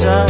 혼자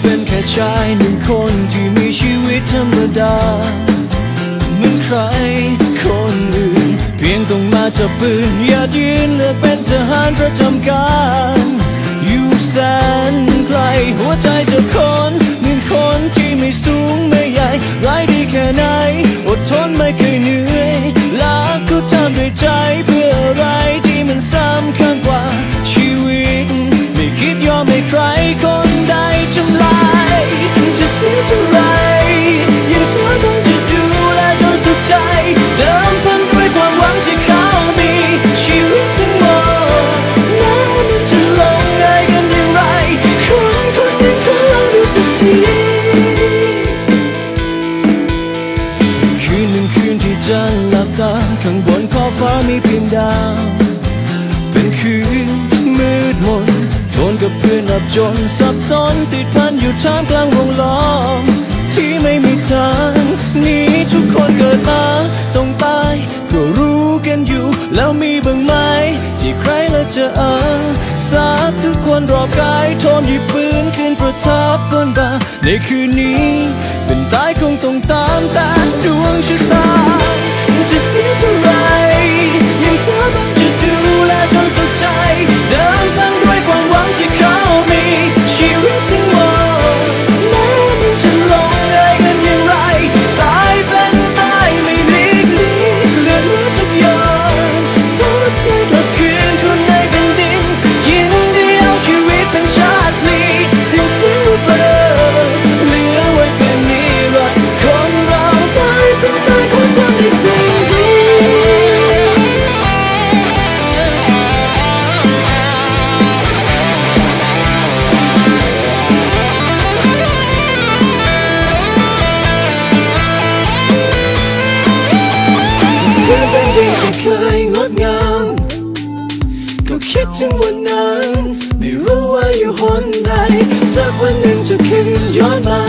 เป็นแค่ชายหนึ่งคนที่มีชีวิตธรรมดาเหมือนใครคนอื่น เพียงต้องมาจับปืนอย่ายืนเลือเป็นทหารประจำการ อยู่แสนไกลหัวใจจะคนหนึ่งคนที่ไม่สูง ดพันอยู่ท่ามกลางวงล้อม ที่ไม่มีทางหนี้ทุกคนเกิดมาต้องตายก็รู้กันอยู่ แล้วมีบ้างไหมที่ใครละจะอาสาทุกคนรอบกายทนหยิบปืนขึ้นประทับบนบ่าในคืนนี้ เป็นตายคงต้องตามแต่ดวงชะตา จะเสียเท่าไรยังสามาร ถึงวันนั้นไม่รู้ว่าอยู่หนใดสักวันหนึ่งจะคืนย้อนมา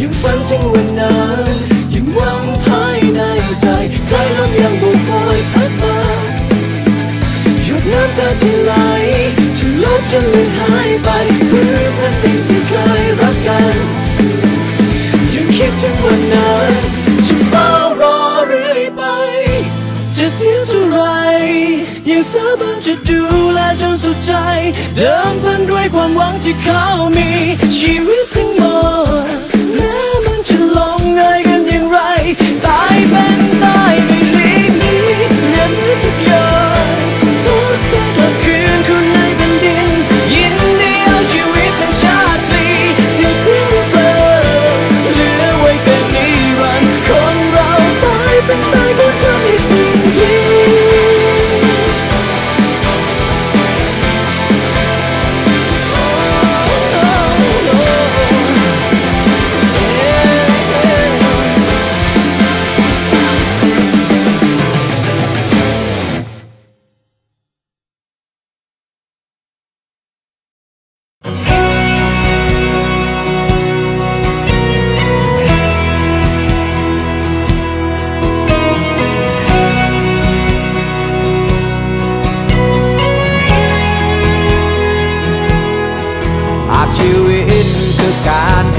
ยังฝันถึงวันนั้นยังหวังภายในใจสายลมยังโบกโอยพัดมาหยดน้ำตาที่ไหลจะลบจนเลือนหาย ควา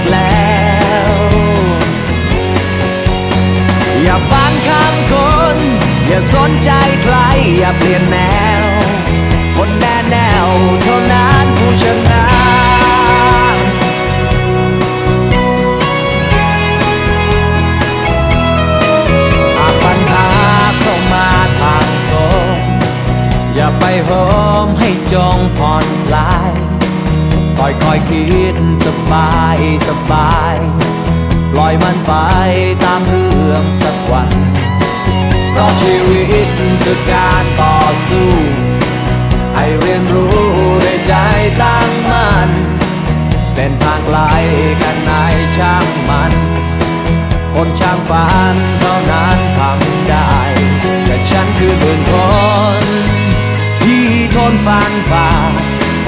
กแล้ว อย่าฟังคำคน อย่าสนใจใคร อย่าเปลี่ยนแนว คนแน่แนวเท่านั้นผู้ชนะอย่าไปหอมให้จอง อยค่อยคิดสบายสบายปล่อยมันไปตามเรื่องสักวัน เพราะชีวิตคือการต่อสู้ ให้เรียนรู้ด้วยใจตั้งมั่นเส้นทางไกลกันไหนช่างมัน คนช่างฝันเท่านั้นทำได้ แต่ฉันคือหนึ่งคนที่ทนฟันฝ่า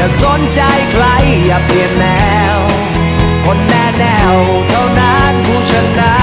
อย่าสนใจใครอย่าเปลี่ยนแนว คนแน่แนวเท่านั้นผู้ชนะ